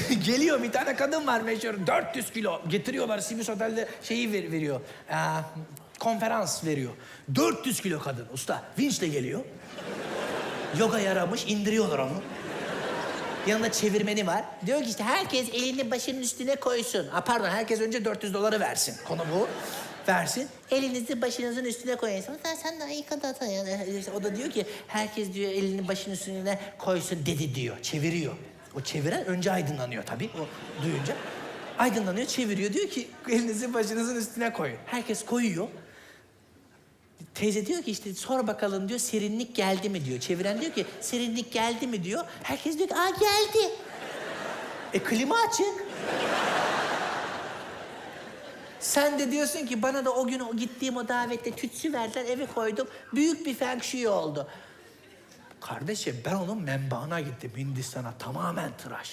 Geliyor bir tane kadın var meşhur 400 kilo. Getiriyorlar Sibis Otel'de şeyi ver- veriyor. Ee, konferans veriyor. 400 kilo kadın usta. Vinçle geliyor. Yoga yaramış indiriyorlar onu. Yanında çevirmeni var. Diyor ki işte herkes elini başının üstüne koysun. Ha pardon herkes önce 400 doları versin. Konu bu. Versin. Elinizi başınızın üstüne koyun. Sen, sen de iyi. İşte O da diyor ki herkes diyor elini başının üstüne koysun dedi diyor. Çeviriyor. O çeviren önce aydınlanıyor tabii. O duyunca. Aydınlanıyor, çeviriyor. Diyor ki elinizi başınızın üstüne koyun. Herkes koyuyor. Teyze diyor ki işte sor bakalım diyor serinlik geldi mi diyor. Çeviren diyor ki serinlik geldi mi diyor. Herkes diyor ki aa geldi. E klima açık. Sen de diyorsun ki bana da o gün o gittiğim o davette tütsü verdiler eve koydum. Büyük bir feng shui oldu. Kardeşim ben onun menbaına gittim Hindistan'a tamamen tıraş.